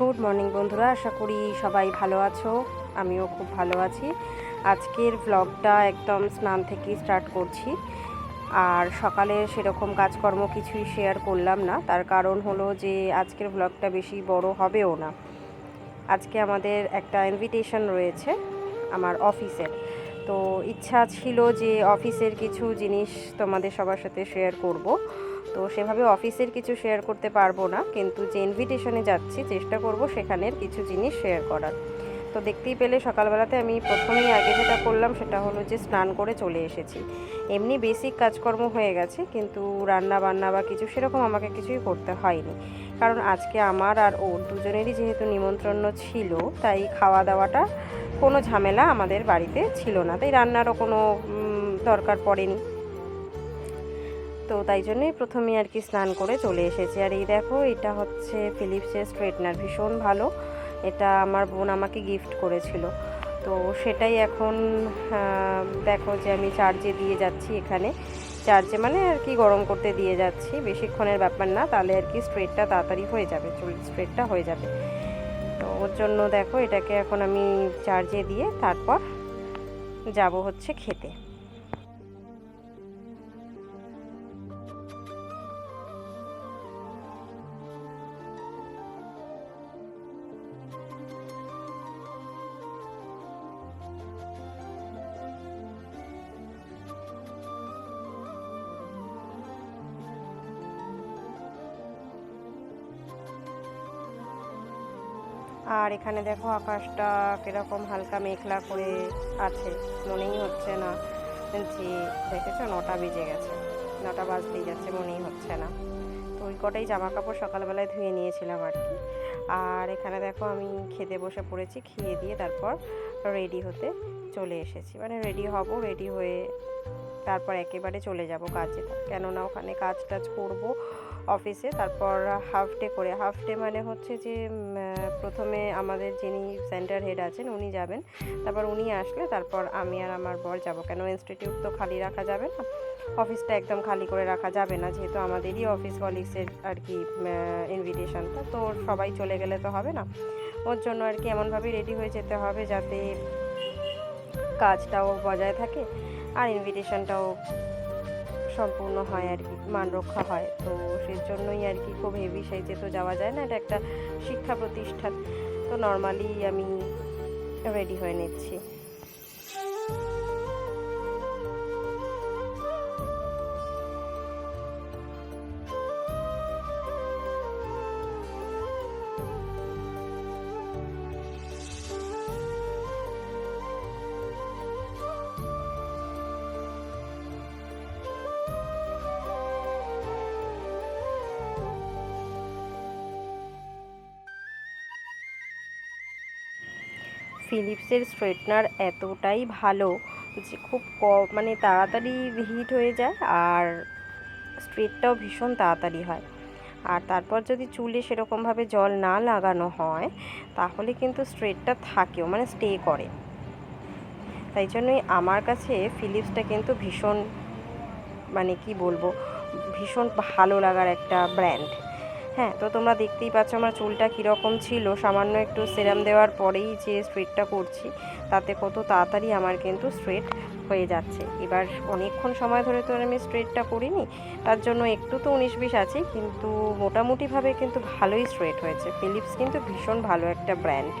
Good morning বন্ধুরা। আশা করি সবাই ভালো আছো। আমিও খুব ভালো আছি। আজকের ব্লগটা একদম স্নান থেকেই স্টার্ট করছি। আর সকালে সেরকম কাজকর্ম কিছুই শেয়ার করলাম না। তার কারণ হলো যে, আজকের ব্লগটা বেশি বড় হবেও না। আজকে আমাদের একটা ইনভিটেশন রয়েছে আমার অফিসের। তো ইচ্ছা ছিল যে, অফিসের কিছু জিনিস তোমাদের সবার সাথে শেয়ার করব। তো সেভাবে অফিসের কিছু শেয়ার করতে পারব না, কিন্তু যে ইনভিটেশনে যাচ্ছি, চেষ্টা করব সেখানের কিছু জিনিস শেয়ার করার। তো দেখতেই পেলে সকালবেলাতে আমি প্রথমেই আগে যেটা করলাম সেটা হলো যে স্নান করে চলে এসেছি। এমনি বেসিক কাজকর্ম হয়ে গেছে, কিন্তু রান্না বান্না বা কিছু সেরকম আমাকে কিছুই করতে হয়নি। কারণ আজকে আমার আর ওর দুজনেরই যেহেতু নিমন্ত্রণ ছিল, তাই খাওয়া দাওয়াটা কোনো ঝামেলা আমাদের বাড়িতে ছিল না। তাই রান্নারও কোনো দরকার পড়েনি। তো তাই জন্যই প্রথমে আর কি স্নান করে চলে এসেছি। আর এই দেখো, এটা হচ্ছে ফিলিপসের স্ট্রেটনার ভীষণ ভালো। এটা আমার বোন আমাকে গিফট করেছিল। তো সেটাই এখন দেখো যে আমি চার্জে দিয়ে যাচ্ছি এখানে। চার্জে মানে আর কি গরম করতে দিয়ে যাচ্ছি, বেশিক্ষণের ব্যাপার না। তাহলে আর কি স্ট্রেটটা তাড়াতাড়ি হয়ে যাবে, চুল স্ট্রেটটা হয়ে যাবে। তো ওর জন্য দেখো, এটাকে এখন আমি চার্জে দিয়ে তারপর যাব হচ্ছে খেতে। আর এখানে দেখো আকাশটা কীরকম হালকা মেঘলা করে আছে। মনেই হচ্ছে না। যে দেখেছ, নটা বেজে গেছে। নটা বাজতেই যাচ্ছে, মনেই হচ্ছে না। তো ওই কটাই জামা কাপড় সকালবেলায় ধুয়ে নিয়েছিলাম আর কি। আর এখানে দেখো আমি খেতে বসে পড়েছি, খেয়ে দিয়ে তারপর রেডি হতে চলে এসেছি। মানে রেডি হব, রেডি হয়ে তারপর একেবারে চলে যাব কাজে। কেননা ওখানে কাজ টাজ করব অফিসে, তারপর হাফ ডে করে। হাফ ডে মানে হচ্ছে যে প্রথমে আমাদের যিনি সেন্টার হেড আছেন, উনি যাবেন। তারপর উনি আসলে তারপর আমি আর আমার বর যাব। কেন ইনস্টিটিউট তো খালি রাখা যাবে না। অফিসটা একদম খালি করে রাখা যাবে না, যেহেতু আমাদেরই অফিস কলিগসের আর কি ইনভিটেশনটা তো সবাই চলে গেলে তো হবে না। ওর জন্য আর কি এমনভাবেই রেডি হয়ে যেতে হবে যাতে কাজটাও বজায় থাকে আর ইনভিটেশনটাও সম্পূর্ণ হয় আর কি, মান রক্ষা হয়। তো সেই জন্যই আর কি খুব হেভি সাইজে তো যাওয়া যায় না, এটা একটা শিক্ষা প্রতিষ্ঠান। তো নর্মালি আমি রেডি হয়ে নিচ্ছি। ফিলিপসের স্ট্রেটনার এতটাই ভালো যে খুব ক মানে তাড়াতাড়ি হিট হয়ে যায় আর স্ট্রেটটাও ভীষণ তাড়াতাড়ি হয়। আর তারপর যদি চুলে সেরকমভাবে জল না লাগানো হয়, তাহলে কিন্তু স্ট্রেটটা থাকেও মানে স্টে করে। তাই জন্যই আমার কাছে ফিলিপসটা কিন্তু ভীষণ মানে কি বলব, ভীষণ ভালো লাগার একটা ব্র্যান্ড হ্যাঁ তো তোমরা দেখতেই পাচ্ছ আমার চুলটা কীরকম ছিল। সামান্য একটু সেরাম দেওয়ার পরেই যে স্ট্রেটটা করছি, তাতে কত তাড়াতাড়ি আমার কিন্তু স্ট্রেট হয়ে যাচ্ছে। এবার অনেকক্ষণ সময় ধরে তো আমি স্ট্রেটটা করিনি, তার জন্য একটু তো উনিশ বিশ আছে, কিন্তু মোটামুটিভাবে কিন্তু ভালোই স্ট্রেট হয়েছে। ফিলিপস কিন্তু ভীষণ ভালো একটা ব্র্যান্ড।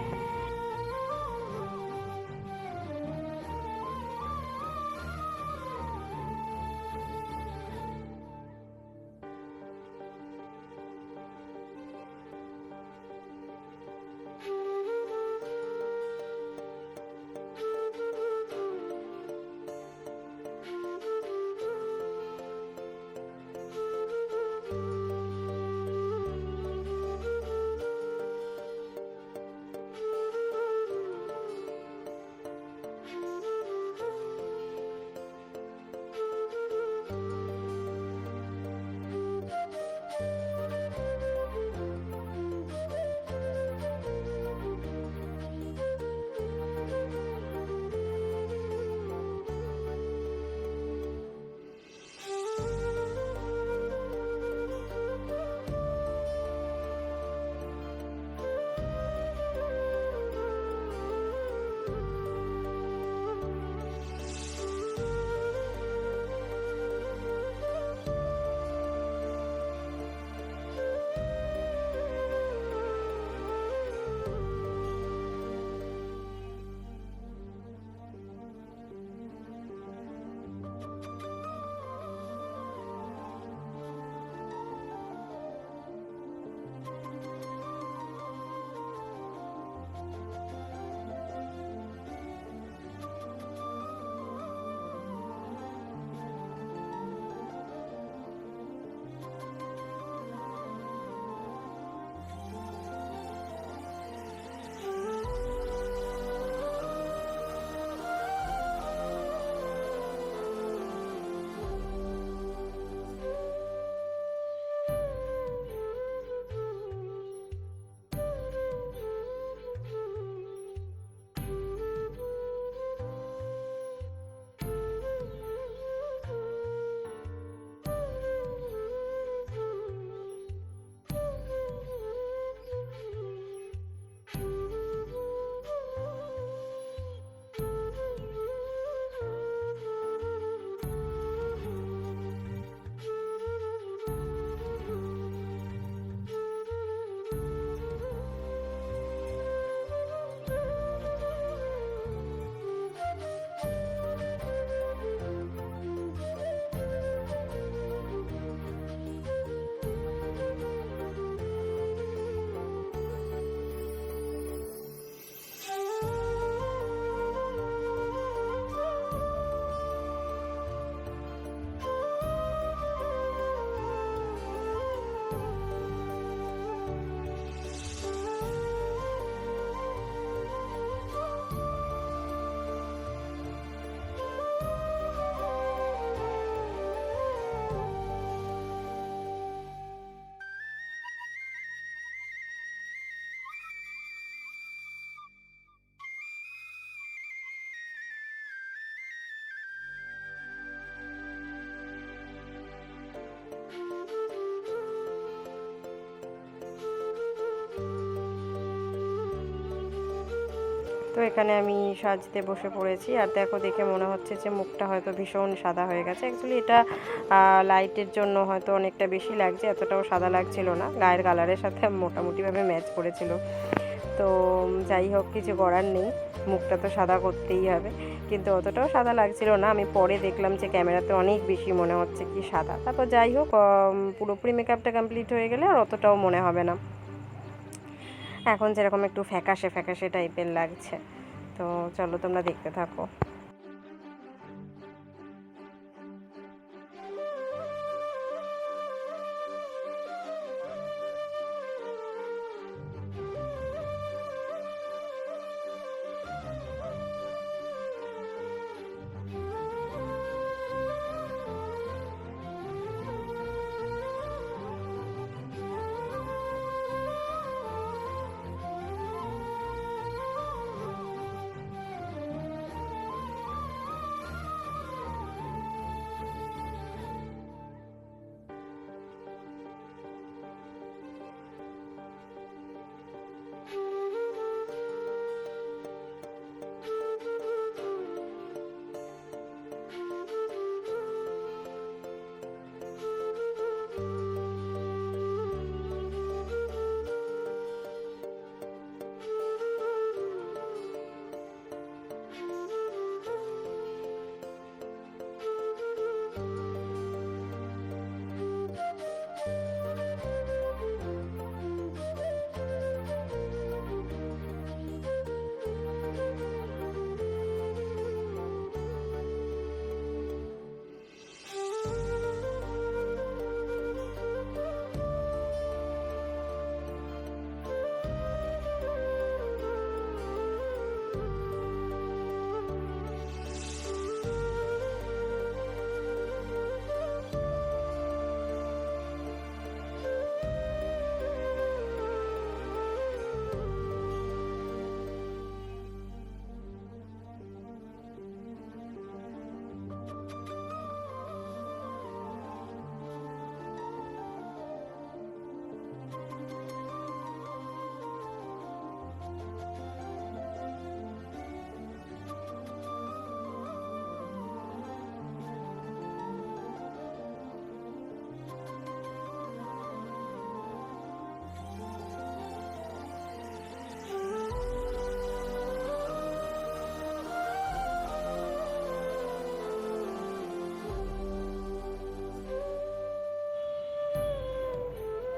তো এখানে আমি সাজতে বসে পড়েছি আর দেখো দেখে মনে হচ্ছে যে মুখটা হয়তো ভীষণ সাদা হয়ে গেছে। অ্যাকচুয়ালি এটা লাইটের জন্য হয়তো অনেকটা বেশি লাগছে, এতটাও সাদা লাগছিল না। গায়ের কালারের সাথে মোটামুটিভাবে ম্যাচ করেছিল। তো যাই হোক, কিছু করার নেই। মুখটা তো সাদা করতেই হবে। কিন্তু অতটাও সাদা লাগছিল না। আমি পরে দেখলাম যে ক্যামেরাতে অনেক বেশি মনে হচ্ছে কি সাদা। তারপর যাই হোক পুরোপুরি মেকআপটা কমপ্লিট হয়ে গেলে আর অতটাও মনে হবে না। এখন যেরকম একটু ফ্যাকাশে ফ্যাকাশে টাইপের লাগছে। তো চলো তোমরা দেখতে থাকো।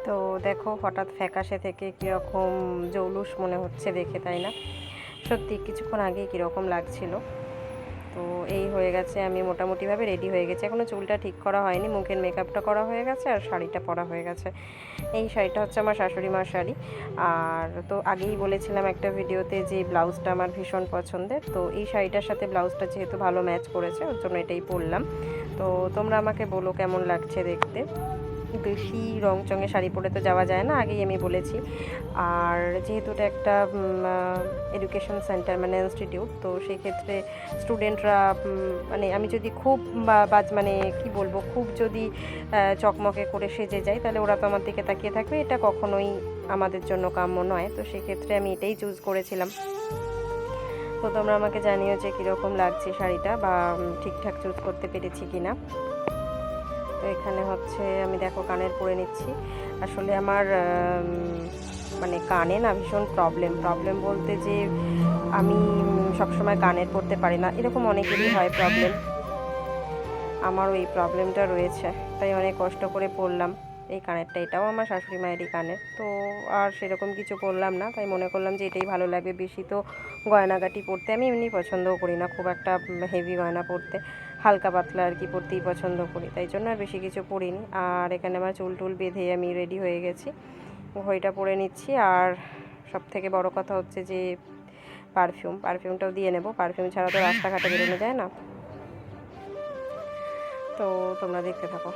তো দেখো হঠাৎ ফ্যাকাশে থেকে কীরকম জৌলুস মনে হচ্ছে দেখে, তাই না? সত্যি কিছুক্ষণ আগেই কীরকম লাগছিল। তো এই হয়ে গেছে, আমি মোটামুটিভাবে রেডি হয়ে গেছি। এখনও চুলটা ঠিক করা হয়নি, মুখের মেকআপটা করা হয়ে গেছে আর শাড়িটা পরা হয়ে গেছে। এই শাড়িটা হচ্ছে আমার শাশুড়ি মার শাড়ি। আর তো আগেই বলেছিলাম একটা ভিডিওতে যে ব্লাউজটা আমার ভীষণ পছন্দের। তো এই শাড়িটার সাথে ব্লাউজটা যেহেতু ভালো ম্যাচ করেছে, ওর জন্য এটাই পরলাম। তো তোমরা আমাকে বলো কেমন লাগছে দেখতে। বেশি রং চঙে শাড়ি পরে তো যাওয়া যায় না, আগেই আমি বলেছি। আর যেহেতু এটা একটা এডুকেশন সেন্টার মানে ইনস্টিটিউট তো সেই ক্ষেত্রে স্টুডেন্টরা মানে আমি যদি খুব বাজ মানে কি বলব, খুব যদি চকমকে করে সেজে যাই, তাহলে ওরা তো আমার দিকে তাকিয়ে থাকবে। এটা কখনোই আমাদের জন্য কাম্য নয়, তো সেক্ষেত্রে আমি এটাই চুজ করেছিলাম। তো তোমরা আমাকে জানিও যে কীরকম লাগছে শাড়িটা বা ঠিকঠাক চুজ করতে পেরেছি কিনা। তো এখানে হচ্ছে আমি দেখো কানের পরে নিচ্ছি। আসলে আমার মানে কানে না ভীষণ প্রবলেম প্রবলেম বলতে যে আমি সবসময় কানের পড়তে পারি না। এরকম অনেকেরই হয় প্রবলেম আমারও এই প্রবলেমটা রয়েছে। তাই অনেক কষ্ট করে পড়লাম এই কানেরটা, এটাও আমার শাশুড়ি মায়েরই কানের। তো আর সেরকম কিছু করলাম না। তাই মনে করলাম যে এটাই ভালো লাগবে। বেশি তো গয়নাগাটি পরতে আমি এমনি পছন্দও করি না। খুব একটা হেভি গয়না পরতে। হালকা পাতলা আর কি পরতেই পছন্দ করি, তাই জন্য আর বেশি কিছু পরিনি। আর এখানে আমার চুল টুল বেঁধে আমি রেডি হয়ে গেছি। ঘড়িটা পরে নিচ্ছি। আর সব থেকে বড় কথা হচ্ছে যে পারফিউম পারফিউমটাও দিয়ে নেব। পারফিউম ছাড়া তো রাস্তাঘাটে বেরোনো যায় না। তো তোমরা দেখতে থাকো।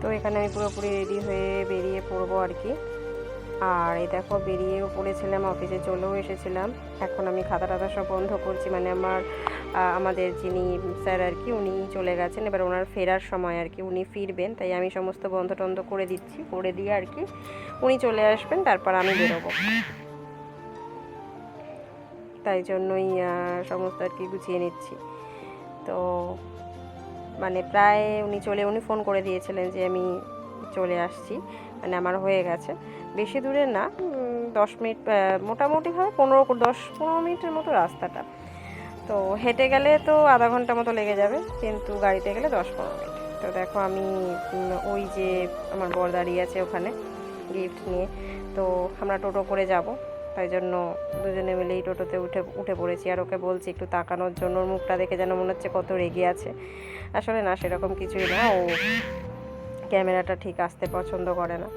তো এখানে আমি পুরোপুরি রেডি হয়ে বেরিয়ে পড়ব আর কি। আর এই দেখো বেরিয়েও পড়েছিলাম অফিসে চলেও এসেছিলাম। এখন আমি খাতা টাতা সব বন্ধ করছি। মানে আমার আমাদের যিনি স্যার আর কি উনি চলে গেছেন। এবার ওনার ফেরার সময় আর কি, উনি ফিরবেন। তাই আমি সমস্ত বন্ধ টন্ধ করে দিচ্ছি, করে দিয়ে আর কি উনি চলে আসবেন। তারপর আমি বেরোবো। তাই জন্যই সমস্ত আর কি গুছিয়ে নিচ্ছি। তো মানে প্রায় উনি চলে, উনি ফোন করে দিয়েছিলেন যে আমি চলে আসছি। মানে আমার হয়ে গেছে। বেশি দূরে না দশ মিনিট মোটামুটিভাবে পনেরো, দশ, পনেরো মিনিটের মতো রাস্তাটা। তো হেঁটে গেলে তো আধা ঘণ্টা মতো লেগে যাবে, কিন্তু গাড়িতে গেলে দশ, পনেরো মিনিট। তো দেখো আমি ওই যে আমার বর দাঁড়িয়ে আছে ওখানে গিফট নিয়ে। তো আমরা টোটো করে যাব। তাই জন্য দুজনে মিলেই টোটোতে উঠে উঠে পড়েছি। আর ওকে বলছি একটু তাকানোর জন্য, ওর মুখটা দেখে যেন মনে হচ্ছে কত রেগে আছে। আসলে না, সেরকম কিছুই না। ও ক্যামেরাটা ঠিক আসতে পছন্দ করে না।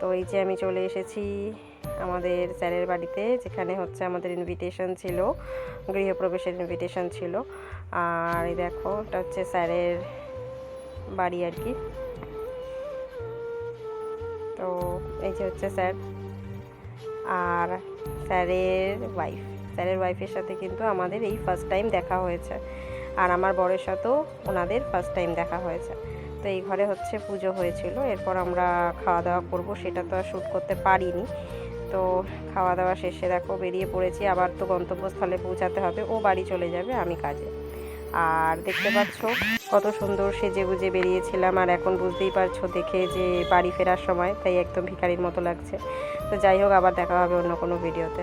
তো এই যে আমি চলে এসেছি আমাদের স্যারের বাড়িতে, যেখানে হচ্ছে আমাদের ইনভিটেশন ছিল, গৃহপ্রবেশের ইনভিটেশন ছিল। আর এই দেখো, এটা হচ্ছে স্যারের বাড়ি আর কি। তো এই যে হচ্ছে স্যার। আর স্যারের ওয়াইফ স্যারের ওয়াইফের সাথে কিন্তু আমাদের এই ফার্স্ট টাইম দেখা হয়েছে। আর আমার বরের সাথেও ওনাদের ফার্স্ট টাইম দেখা হয়েছে। তো এই ঘরে হচ্ছে পুজো হয়েছিল, এরপর আমরা খাওয়া দাওয়া করব, সেটা তো আর শ্যুট করতে পারিনি। তো খাওয়া দাওয়া শেষে দেখো বেরিয়ে পড়েছি, আবার তো গন্তব্যস্থলে পৌঁছাতে হবে, ও বাড়ি চলে যাবে, আমি কাজে। আর দেখতে পাচ্ছ কত সুন্দর সেজে গুজে বেরিয়েছিলাম। আর এখন বুঝতেই পারছ দেখে যে বাড়ি ফেরার সময়, তাই একদম ভিখারির মতো লাগছে। তো যাই হোক, আবার দেখা হবে অন্য কোনো ভিডিওতে